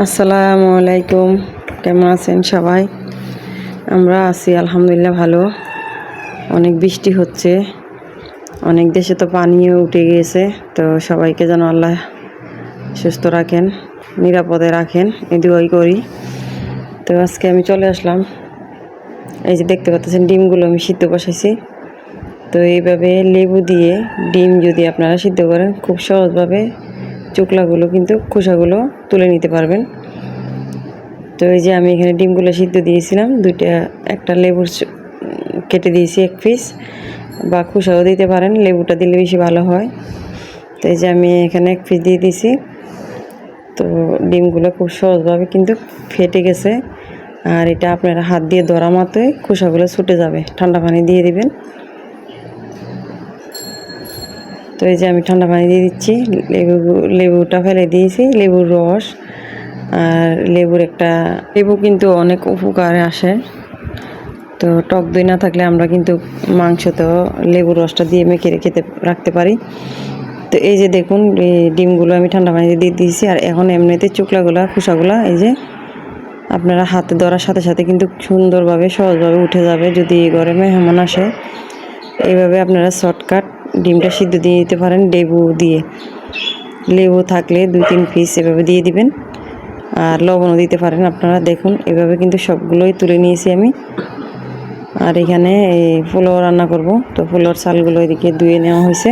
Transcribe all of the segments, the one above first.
আসসালামু আলাইকুম। কেমন আছেন সবাই? আমরা আছি, আলহামদুলিল্লাহ, ভালো। অনেক বৃষ্টি হচ্ছে। অনেক দেশে তো পানিও উঠে গিয়েছে। তো সবাইকে যেন আল্লাহ সুস্থ রাখেন, নিরাপদে রাখেন, এই করি। তো আজকে আমি চলে আসলাম। এই যে দেখতে পাচ্ছেন, ডিমগুলো আমি সিদ্ধ বসাইছি। তো এইভাবে লেবু দিয়ে ডিম যদি আপনারা সিদ্ধ করেন, খুব সহজভাবে চোকলাগুলো কিন্তু খোসাগুলো তুলে নিতে পারবেন। তো এই যে আমি এখানে ডিমগুলো সিদ্ধ দিয়েছিলাম, দুইটা, একটা লেবুর কেটে দিয়েছি এক পিস, বা খোসাও দিতে পারেন, লেবুটা দিলে বেশি ভালো হয়। তো এই যে আমি এখানে এক পিস দিয়ে দিয়েছি। তো ডিমগুলো খুব সহজভাবে কিন্তু ফেটে গেছে, আর এটা আপনারা হাত দিয়ে ধরা মাত্রই খোসাগুলো ছুটে যাবে। ঠান্ডা পানি দিয়ে দিবেন। তো এই যে আমি ঠান্ডা পানি দিয়ে দিচ্ছি, লেবু লেবুটা ফেলে দিয়েছি, লেবুর রস আর লেবুর একটা, লেবু কিন্তু অনেক উপকারে আসে। তো টক দই না থাকলে আমরা কিন্তু মাংস তো লেবুর রসটা দিয়ে মেখে খেতে, রাখতে পারি। তো এই যে দেখুন ডিমগুলো আমি ঠান্ডা পানিতে দিয়ে দিয়েছি আর এখন এমনিতে চুকলাগুলা, খোসাগুলা, এই যে আপনারা হাতে ধরার সাথে সাথে কিন্তু সুন্দরভাবে, সহজভাবে উঠে যাবে যদি ঘরে মেহমান আসে। এইভাবে আপনারা শর্টকাট ডিমটা সিদ্ধ দিয়ে দিতে পারেন লেবু দিয়ে। লেবু থাকলে দুই তিন পিস এভাবে দিয়ে দিবেন। আর লবণও দিতে পারেন আপনারা, দেখুন, এভাবে কিন্তু সবগুলোই তুলে নিয়েছি আমি। আর এখানে এই পোলাও রান্না করব। তো পোলাওর চালগুলো এদিকে ধুয়ে নেওয়া হয়েছে।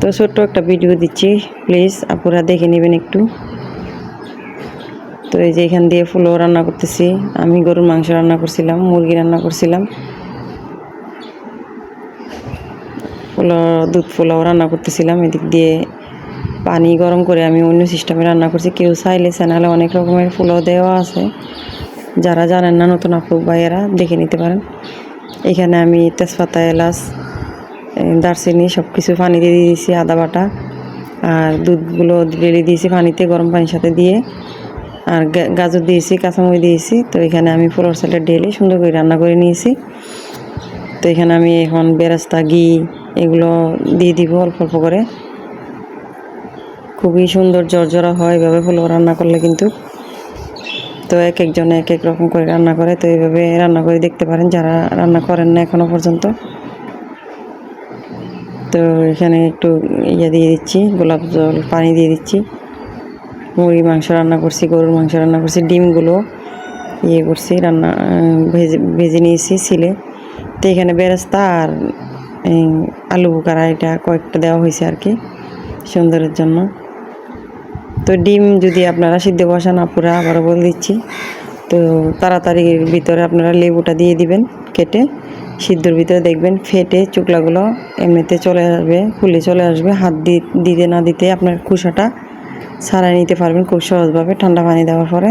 তো ছোট্ট একটা ভিডিও দিচ্ছি, প্লিজ আপনারা দেখে নেবেন একটু। তো এই যে এখান দিয়ে পোলাও রান্না করতেছি, আমি গরুর মাংস রান্না করছিলাম, মুরগি রান্না করছিলাম। পোলাও, দুধ পোলাও রান্না করতেছিলাম, এদিক দিয়ে পানি গরম করে আমি অন্য সিস্টেমে রান্না করছি। কেউ চাইলে চ্যানেলে অনেক রকমের পোলাও দেওয়া আছে। যারা জানেন না, নতুন আপু ভাইয়েরা, দেখে নিতে পারেন। এখানে আমি তেজপাতা, এলাচ দারচিনি সব কিছু পানি দিয়ে দিয়েছি, আদা বাটা। আর দুধগুলো ঢেলে দিয়েছি পানিতে, গরম পানির সাথে দিয়ে। আর গাজর দিয়েছি, কাঁচামরিচ দিয়েছি। তো এখানে আমি পোলার চালটা ঢেলে সুন্দর করে রান্না করে নিয়েছি। তো এখানে আমি এখন বেরাস্তা, ঘি এগুলো দিয়ে দিব অল্প অল্প করে। খুবই সুন্দর জর্জরা হয়, এভাবে পোলাও রান্না করলে কিন্তু। তো এক একজনে এক এক রকম করে রান্না করে, তো এইভাবে রান্না করে দেখতে পারেন যারা রান্না করেন না এখনও পর্যন্ত। তো এখানে একটু ইয়ে দিয়ে দিচ্ছি, গোলাপ জল, পানি দিয়ে দিচ্ছি। মুরগি মাংস রান্না করছি, গরুর মাংস রান্না করছি, ডিমগুলো ইয়ে করছি, রান্না ভেজে ভেজে নিয়েছি ছিলে তো এখানে বেরেস্তা আর, এই আলু কয়েকটা দেওয়া হয়েছে আর কি, সুন্দরের জন্য। তো ডিম যদি আপনারা সিদ্ধ বসান, আপুরা আবারও বলে দিচ্ছি। তো তাড়াতাড়ির ভিতরে আপনারা লেবুটা দিয়ে দিবেন কেটে, সিদ্ধর ভিতরে দেখবেন ফেটে চুকলাগুলো এমনিতে চলে আসবে, ফুলে চলে আসবে। হাত দিতে না দিতে আপনার কুসাটা ছাড়াই নিতে পারবেন খুব সহজভাবে ঠান্ডা পানি দেওয়ার পরে।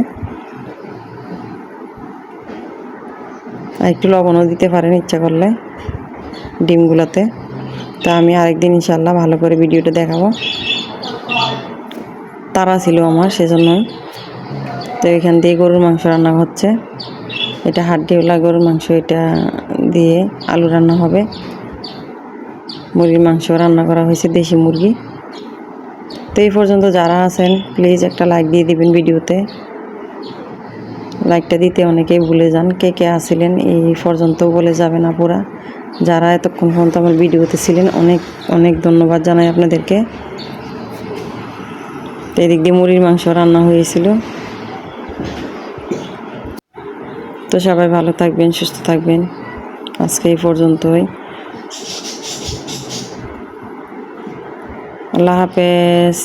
আর একটু লবণও দিতে পারেন ইচ্ছা করলে ডিমগুলোতে। তো আমি আরেকদিন ইনশাল্লাহ ভালো করে ভিডিওটা দেখাবো। তারা ছিল আমার সেজন্যই। তো এখান দিয়ে গরুর মাংস রান্না হচ্ছে। এটা হাড্ডিওলা গরুর মাংস, এটা দিয়ে আলু রান্না হবে। মুরগির মাংস রান্না করা হয়েছে দেশি মুরগি। তো এই পর্যন্ত যারা আছেন, প্লিজ একটা লাইক দিয়ে দিবেন ভিডিওতে। লাইকটা দিতে অনেকেই ভুলে যান, কে কে আসিলেন এই পর্যন্ত বলে যাবে না আপুরা যারা এতক্ষণ পর্যন্ত আমার ভিডিওতে ছিলেন, অনেক অনেক ধন্যবাদ জানাই আপনাদেরকে। তো এদিক দিয়ে মুরগির মাংস রান্না হয়েছিল। তো সবাই ভালো থাকবেন, সুস্থ থাকবেন। আজকে এই পর্যন্তই। আল্লাহ হাফেজ।